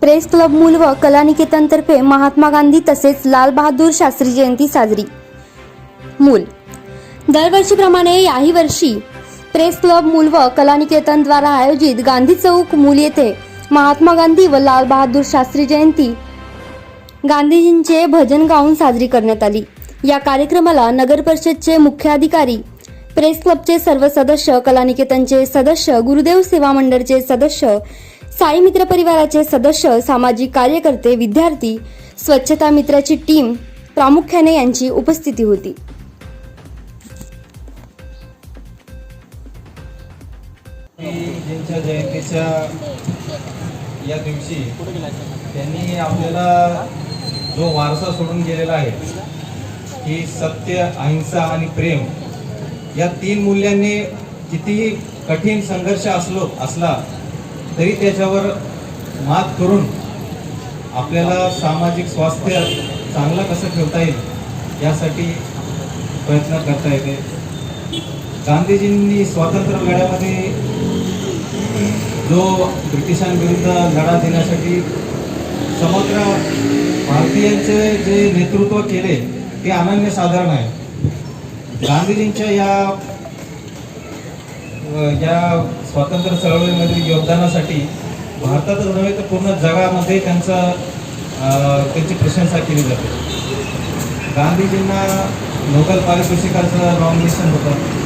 Press club मूल व कलानिकेतनतर्फे महात्मा गांधी तसेच लाल बहादूर शास्त्री जयंती साजरी. मूल. दरवर्षीप्रमाणे याही वर्षी प्रेस क्लब मूल व कलानिकेतनद्वारा आयोजित गांधी चौक मूल येथे महात्मा गांधी व लाल बहादूर शास्त्री जयंती गांधीजींचे भजन गाऊन साजरी करण्यात आली. या कार्यक्रमाला नगर परिषदचे मुख्याधिकारी प्रेस क्लबचे सर्व सदस्य कलानिकेतनचे सदस्य गुरुदेव सेवा मंडळचे सदस्य साई मित्र परिवाराचे सदस्य सामाजिक कार्यकर्ते विद्यार्थी स्वच्छता मित्राची टीम प्रामुख्याने यांची उपस्थिती होती. जयंतीच्या या दिवशी त्यांनी आपल्याला जो वारसा सोडून गेलेला आहे की सत्य अहिंसा आणि प्रेम या तीन मूल्यांनी कितीही कठीण संघर्ष असलो असला तरी त्याच्यावर मात करून आपल्याला सामाजिक स्वास्थ्य चांगलं कसं ठेवता येईल यासाठी प्रयत्न करता येते. गांधीजींनी स्वातंत्र्य लढ्यामध्ये जो ब्रिटिशांविरुद्ध लढा देण्यासाठी समग्र भारतीयांचे जे नेतृत्व केले ते अनन्यसाधारण आहे. गांधीजींच्या या या स्वातंत्र्य चळवळीमधील योगदानासाठी भारतातच नव्हे तर पूर्ण जगामध्ये त्यांचा त्यांची प्रशंसा केली जाते. गांधीजींना नोबेल पारितोषिकाचं नॉमिनेशन होतं.